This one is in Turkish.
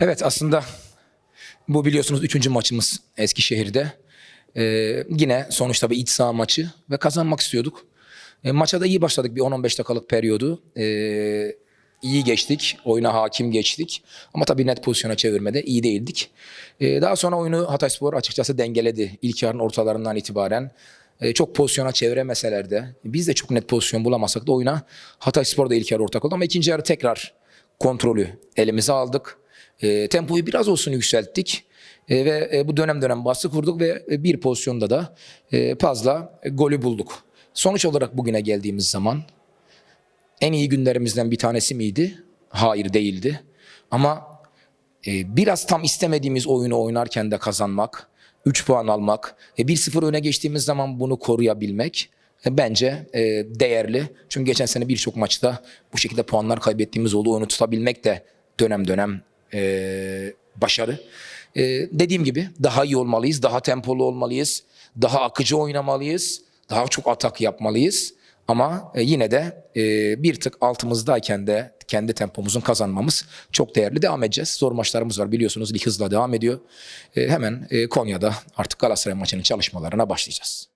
Evet aslında bu biliyorsunuz üçüncü maçımız Eskişehir'de. Ee, yine sonuçta bir iç saha maçı ve kazanmak istiyorduk. E, maça da iyi başladık bir 10-15 dakikalık periyodu. Ee, iyi geçtik, oyuna hakim geçtik. Ama tabii net pozisyona çevirmede iyi değildik. Ee, daha sonra oyunu Hatayspor açıkçası dengeledi. İlk yarının ortalarından itibaren. Çok pozisyona çeviremeseler de biz de çok net pozisyon bulamasak da oyuna Hatayspor da ilk yarı ortak oldu. Ama ikinci yarı tekrar kontrolü elimize aldık. E, tempoyu biraz olsun yükselttik. E, ve e, bu dönem dönem baskı kurduk ve e, bir pozisyonda da e, fazla e, golü bulduk. Sonuç olarak bugüne geldiğimiz zaman en iyi günlerimizden bir tanesi miydi? Hayır değildi. Ama e, biraz tam istemediğimiz oyunu oynarken de kazanmak, 3 puan almak, e, 1-0 öne geçtiğimiz zaman bunu koruyabilmek e, bence e, değerli. Çünkü geçen sene birçok maçta bu şekilde puanlar kaybettiğimiz oldu. Onu tutabilmek de dönem dönem e, başarı. E, dediğim gibi daha iyi olmalıyız, daha tempolu olmalıyız, daha akıcı oynamalıyız, daha çok atak yapmalıyız. Ama e, yine de e, bir tık altımızdayken de kendi tempomuzun kazanmamız çok değerli. Devam edeceğiz. Zor maçlarımız var biliyorsunuz. Lig hızla devam ediyor. E, hemen Konya'da artık Galatasaray maçının çalışmalarına başlayacağız.